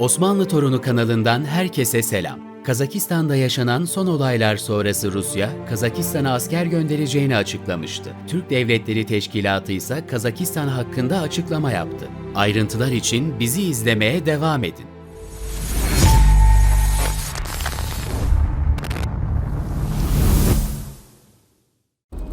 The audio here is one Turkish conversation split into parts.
Osmanlı Torunu kanalından herkese selam. Kazakistan'da yaşanan son olaylar sonrası Rusya, Kazakistan'a asker göndereceğini açıklamıştı. Türk Devletleri Teşkilatı ise Kazakistan hakkında açıklama yaptı. Ayrıntılar için bizi izlemeye devam edin.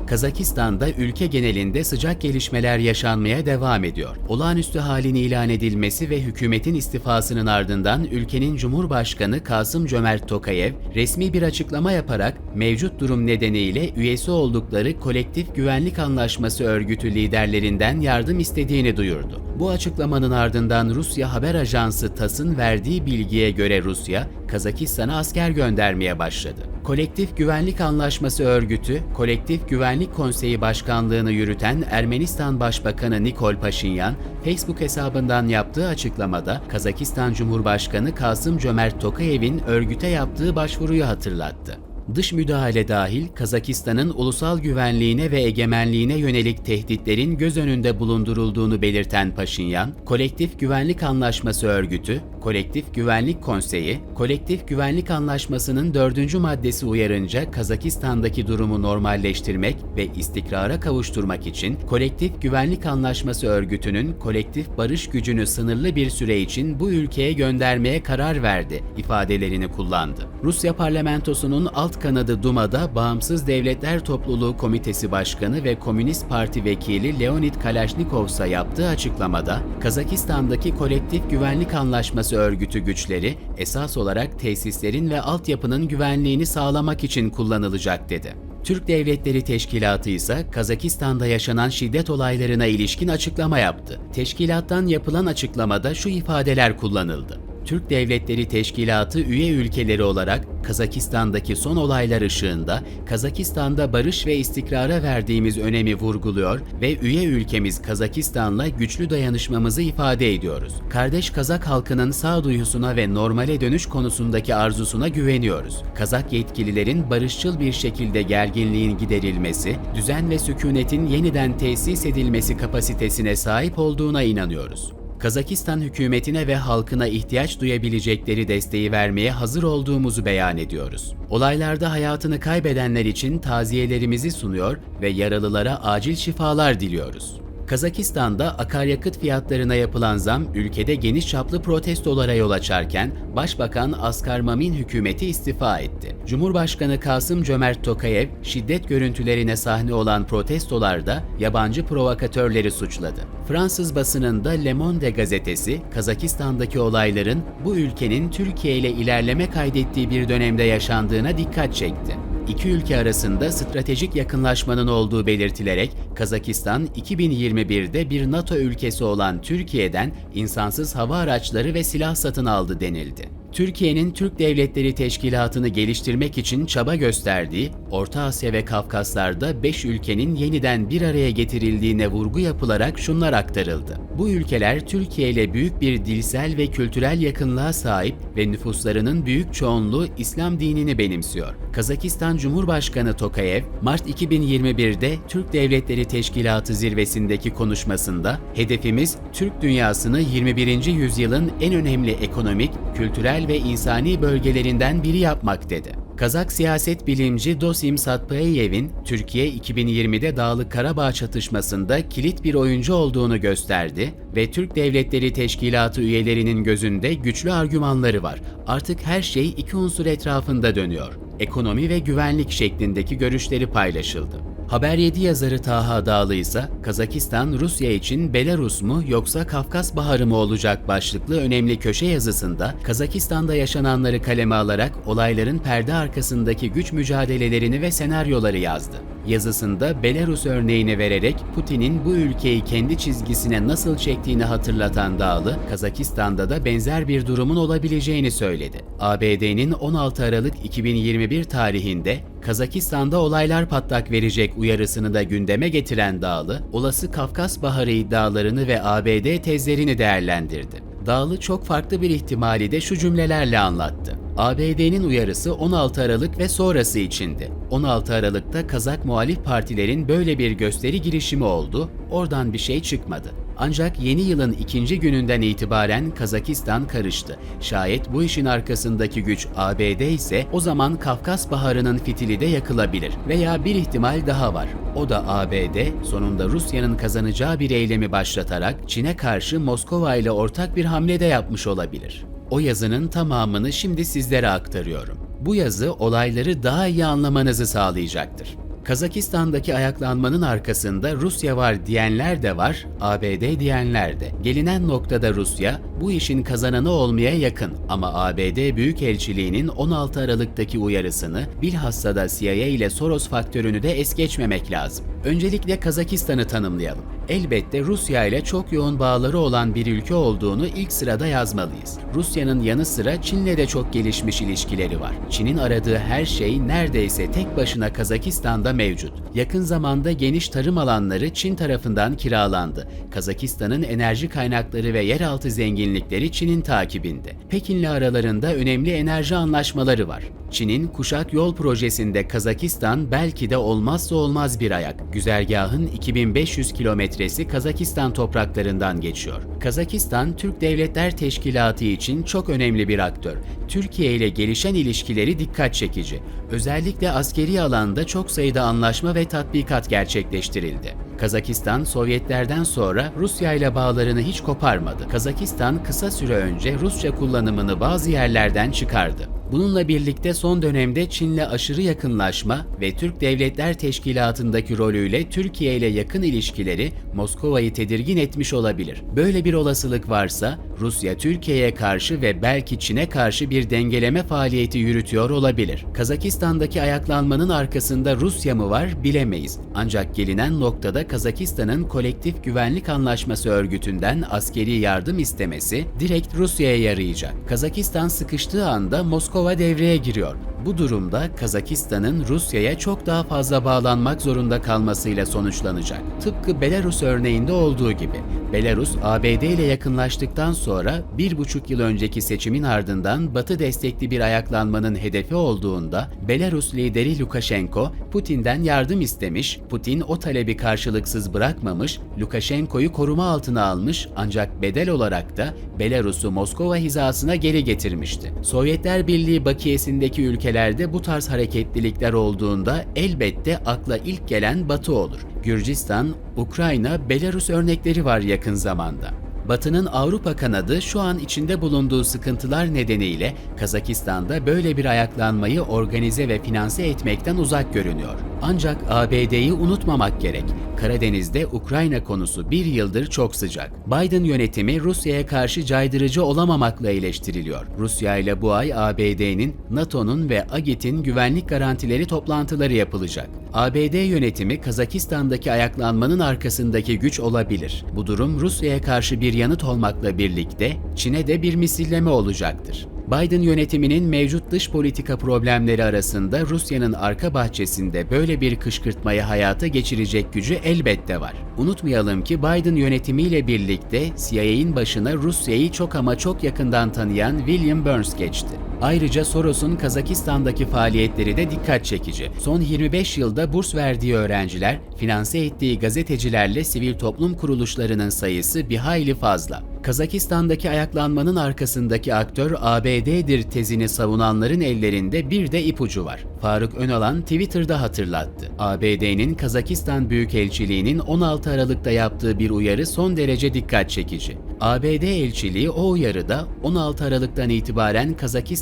Kazakistan'da ülke genelinde sıcak gelişmeler yaşanmaya devam ediyor. Olağanüstü halin ilan edilmesi ve hükümetin istifasının ardından ülkenin Cumhurbaşkanı Kasım Cömert Tokayev resmi bir açıklama yaparak mevcut durum nedeniyle üyesi oldukları Kolektif Güvenlik Anlaşması örgütü liderlerinden yardım istediğini duyurdu. Bu açıklamanın ardından Rusya haber ajansı TASS'ın verdiği bilgiye göre Rusya, Kazakistan'a asker göndermeye başladı. Kolektif Güvenlik Anlaşması örgütü, Kolektif Güvenlik Konseyi Başkanlığını yürüten Ermenistan Başbakanı Nikol Paşinyan, Facebook hesabından yaptığı açıklamada Kazakistan Cumhurbaşkanı Kasım Cömert Tokayev'in örgüte yaptığı başvuruyu hatırlattı. Dış müdahale dahil Kazakistan'ın ulusal güvenliğine ve egemenliğine yönelik tehditlerin göz önünde bulundurulduğunu belirten Paşinyan, Kolektif Güvenlik Anlaşması Örgütü, Kolektif Güvenlik Konseyi, Kolektif Güvenlik Anlaşması'nın dördüncü maddesi uyarınca Kazakistan'daki durumu normalleştirmek ve istikrara kavuşturmak için Kolektif Güvenlik Anlaşması Örgütü'nün kolektif barış gücünü sınırlı bir süre için bu ülkeye göndermeye karar verdi ifadelerini kullandı. Rusya parlamentosunun alt kanadı Duma'da Bağımsız Devletler Topluluğu Komitesi Başkanı ve Komünist Parti Vekili Leonid Kalashnikov ise yaptığı açıklamada Kazakistan'daki Kolektif Güvenlik Anlaşması örgütü güçleri esas olarak tesislerin ve altyapının güvenliğini sağlamak için kullanılacak dedi. Türk Devletleri Teşkilatı ise Kazakistan'da yaşanan şiddet olaylarına ilişkin açıklama yaptı. Teşkilattan yapılan açıklamada şu ifadeler kullanıldı. Türk Devletleri Teşkilatı üye ülkeleri olarak Kazakistan'daki son olaylar ışığında Kazakistan'da barış ve istikrara verdiğimiz önemi vurguluyor ve üye ülkemiz Kazakistan'la güçlü dayanışmamızı ifade ediyoruz. Kardeş Kazak halkının sağduyusuna ve normale dönüş konusundaki arzusuna güveniyoruz. Kazak yetkililerin barışçıl bir şekilde gerginliğin giderilmesi, düzen ve sükunetin yeniden tesis edilmesi kapasitesine sahip olduğuna inanıyoruz. Kazakistan hükümetine ve halkına ihtiyaç duyabilecekleri desteği vermeye hazır olduğumuzu beyan ediyoruz. Olaylarda hayatını kaybedenler için taziyelerimizi sunuyor ve yaralılara acil şifalar diliyoruz. Kazakistan'da akaryakıt fiyatlarına yapılan zam ülkede geniş çaplı protestolara yol açarken Başbakan Askar Mamin hükümeti istifa etti. Cumhurbaşkanı Kasım Cömert Tokayev şiddet görüntülerine sahne olan protestolarda yabancı provokatörleri suçladı. Fransız basınında Le Monde gazetesi Kazakistan'daki olayların bu ülkenin Türkiye ile ilerleme kaydettiği bir dönemde yaşandığına dikkat çekti. İki ülke arasında stratejik yakınlaşmanın olduğu belirtilerek Kazakistan 2021'de bir NATO ülkesi olan Türkiye'den insansız hava araçları ve silah satın aldı denildi. Türkiye'nin Türk Devletleri Teşkilatı'nı geliştirmek için çaba gösterdiği, Orta Asya ve Kafkaslar'da 5 ülkenin yeniden bir araya getirildiğine vurgu yapılarak şunlar aktarıldı. Bu ülkeler Türkiye ile büyük bir dilsel ve kültürel yakınlığa sahip ve nüfuslarının büyük çoğunluğu İslam dinini benimsiyor. Kazakistan Cumhurbaşkanı Tokayev, Mart 2021'de Türk Devletleri Teşkilatı zirvesindeki konuşmasında, hedefimiz Türk dünyasını 21. yüzyılın en önemli ekonomik, kültürel ve insani bölgelerinden biri yapmak dedi. Kazak siyaset bilimci Dosim Satpayev'in Türkiye 2020'de Dağlık Karabağ çatışmasında kilit bir oyuncu olduğunu gösterdi ve Türk Devletleri Teşkilatı üyelerinin gözünde güçlü argümanları var. Artık her şey iki unsur etrafında dönüyor. Ekonomi ve güvenlik şeklindeki görüşleri paylaşıldı. Haber 7 yazarı Taha Dağlı ise Kazakistan Rusya için Belarus mu yoksa Kafkas Baharı mı olacak başlıklı önemli köşe yazısında Kazakistan'da yaşananları kaleme alarak olayların perde arkasındaki güç mücadelelerini ve senaryoları yazdı. Yazısında Belarus örneğini vererek Putin'in bu ülkeyi kendi çizgisine nasıl çektiğini hatırlatan Dağlı, Kazakistan'da da benzer bir durumun olabileceğini söyledi. ABD'nin 16 Aralık 2021 tarihinde Kazakistan'da olaylar patlak verecek uyarısını da gündeme getiren Dağlı, olası Kafkas Baharı iddialarını ve ABD tezlerini değerlendirdi. Dağlı çok farklı bir ihtimali de şu cümlelerle anlattı. ABD'nin uyarısı 16 Aralık ve sonrası içindi. 16 Aralık'ta Kazak muhalif partilerin böyle bir gösteri girişimi oldu, oradan bir şey çıkmadı. Ancak yeni yılın ikinci gününden itibaren Kazakistan karıştı. Şayet bu işin arkasındaki güç ABD ise o zaman Kafkas Baharı'nın fitili de yakılabilir. Veya bir ihtimal daha var. O da ABD sonunda Rusya'nın kazanacağı bir eylemi başlatarak Çin'e karşı Moskova ile ortak bir hamle de yapmış olabilir. O yazının tamamını şimdi sizlere aktarıyorum. Bu yazı olayları daha iyi anlamanızı sağlayacaktır. Kazakistan'daki ayaklanmanın arkasında Rusya var diyenler de var, ABD diyenler de. Gelinen noktada Rusya bu işin kazananı olmaya yakın ama ABD Büyükelçiliğinin 16 Aralık'taki uyarısını bilhassa da CIA ile Soros faktörünü de es geçmemek lazım. Öncelikle Kazakistan'ı tanımlayalım. Elbette Rusya ile çok yoğun bağları olan bir ülke olduğunu ilk sırada yazmalıyız. Rusya'nın yanı sıra Çin'le de çok gelişmiş ilişkileri var. Çin'in aradığı her şey neredeyse tek başına Kazakistan'da mevcut. Yakın zamanda geniş tarım alanları Çin tarafından kiralandı. Kazakistan'ın enerji kaynakları ve yeraltı zenginlikleri Çin'in takibinde. Pekin'le aralarında önemli enerji anlaşmaları var. Çin'in Kuşak Yol projesinde Kazakistan belki de olmazsa olmaz bir ayak. Güzergahın 2500 kilometresi Kazakistan topraklarından geçiyor. Kazakistan, Türk Devletler Teşkilatı için çok önemli bir aktör. Türkiye ile gelişen ilişkileri dikkat çekici. Özellikle askeri alanda çok sayıda anlaşma ve tatbikat gerçekleştirildi. Kazakistan, Sovyetlerden sonra Rusya ile bağlarını hiç koparmadı. Kazakistan kısa süre önce Rusça kullanımını bazı yerlerden çıkardı. Bununla birlikte son dönemde Çin'le aşırı yakınlaşma ve Türk Devletler Teşkilatı'ndaki rolüyle Türkiye ile yakın ilişkileri Moskova'yı tedirgin etmiş olabilir. Böyle bir olasılık varsa Rusya Türkiye'ye karşı ve belki Çin'e karşı bir dengeleme faaliyeti yürütüyor olabilir. Kazakistan'daki ayaklanmanın arkasında Rusya mı var bilemeyiz. Ancak gelinen noktada Kazakistan'ın Kolektif Güvenlik Anlaşması örgütünden askeri yardım istemesi direkt Rusya'ya yarayacak. Kazakistan sıkıştığı anda Moskova devreye giriyor. Bu durumda Kazakistan'ın Rusya'ya çok daha fazla bağlanmak zorunda kalmasıyla sonuçlanacak. Tıpkı Belarus örneğinde olduğu gibi. Belarus, ABD ile yakınlaştıktan sonra bir buçuk yıl önceki seçimin ardından Batı destekli bir ayaklanmanın hedefi olduğunda Belarus lideri Lukashenko Putin'den yardım istemiş, Putin o talebi karşılıksız bırakmamış, Lukashenko'yu koruma altına almış ancak bedel olarak da Belarus'u Moskova hizasına geri getirmişti. Sovyetler Birliği bakiyesindeki ülkelerde bu tarz hareketlilikler olduğunda elbette akla ilk gelen Batı olur. Gürcistan, Ukrayna, Belarus örnekleri var yakın zamanda. Batı'nın Avrupa kanadı şu an içinde bulunduğu sıkıntılar nedeniyle Kazakistan'da böyle bir ayaklanmayı organize ve finanse etmekten uzak görünüyor. Ancak ABD'yi unutmamak gerek. Karadeniz'de Ukrayna konusu bir yıldır çok sıcak. Biden yönetimi Rusya'ya karşı caydırıcı olamamakla eleştiriliyor. Rusya ile bu ay ABD'nin, NATO'nun ve AGİT'in güvenlik garantileri toplantıları yapılacak. ABD yönetimi Kazakistan'daki ayaklanmanın arkasındaki güç olabilir. Bu durum Rusya'ya karşı bir yanıt olmakla birlikte Çin'e de bir misilleme olacaktır. Biden yönetiminin mevcut dış politika problemleri arasında Rusya'nın arka bahçesinde böyle bir kışkırtmayı hayata geçirecek gücü elbette var. Unutmayalım ki Biden yönetimiyle birlikte CIA'in başına Rusya'yı çok ama çok yakından tanıyan William Burns geçti. Ayrıca Soros'un Kazakistan'daki faaliyetleri de dikkat çekici. Son 25 yılda burs verdiği öğrenciler, finanse ettiği gazetecilerle sivil toplum kuruluşlarının sayısı bir hayli fazla. Kazakistan'daki ayaklanmanın arkasındaki aktör ABD'dir tezini savunanların ellerinde bir de ipucu var. Faruk Önalan Twitter'da hatırlattı. ABD'nin Kazakistan Büyükelçiliği'nin 16 Aralık'ta yaptığı bir uyarı son derece dikkat çekici. ABD elçiliği o uyarıda 16 Aralık'tan itibaren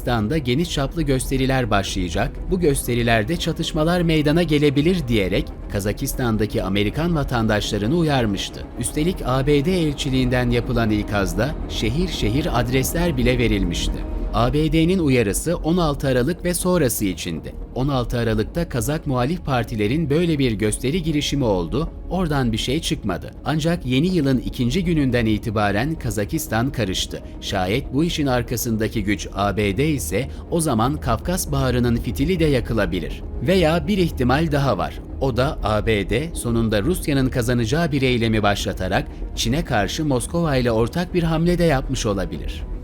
Kazakistan'da geniş çaplı gösteriler başlayacak, bu gösterilerde çatışmalar meydana gelebilir diyerek Kazakistan'daki Amerikan vatandaşlarını uyarmıştı. Üstelik ABD elçiliğinden yapılan ikazda şehir şehir adresler bile verilmişti. ABD'nin uyarısı 16 Aralık ve sonrası içindi. 16 Aralık'ta Kazak muhalif partilerin böyle bir gösteri girişimi oldu, oradan bir şey çıkmadı. Ancak yeni yılın ikinci gününden itibaren Kazakistan karıştı. Şayet bu işin arkasındaki güç ABD ise o zaman Kafkas Baharı'nın fitili de yakılabilir. Veya bir ihtimal daha var. O da ABD sonunda Rusya'nın kazanacağı bir eylemi başlatarak Çin'e karşı Moskova ile ortak bir hamle de yapmış olabilir.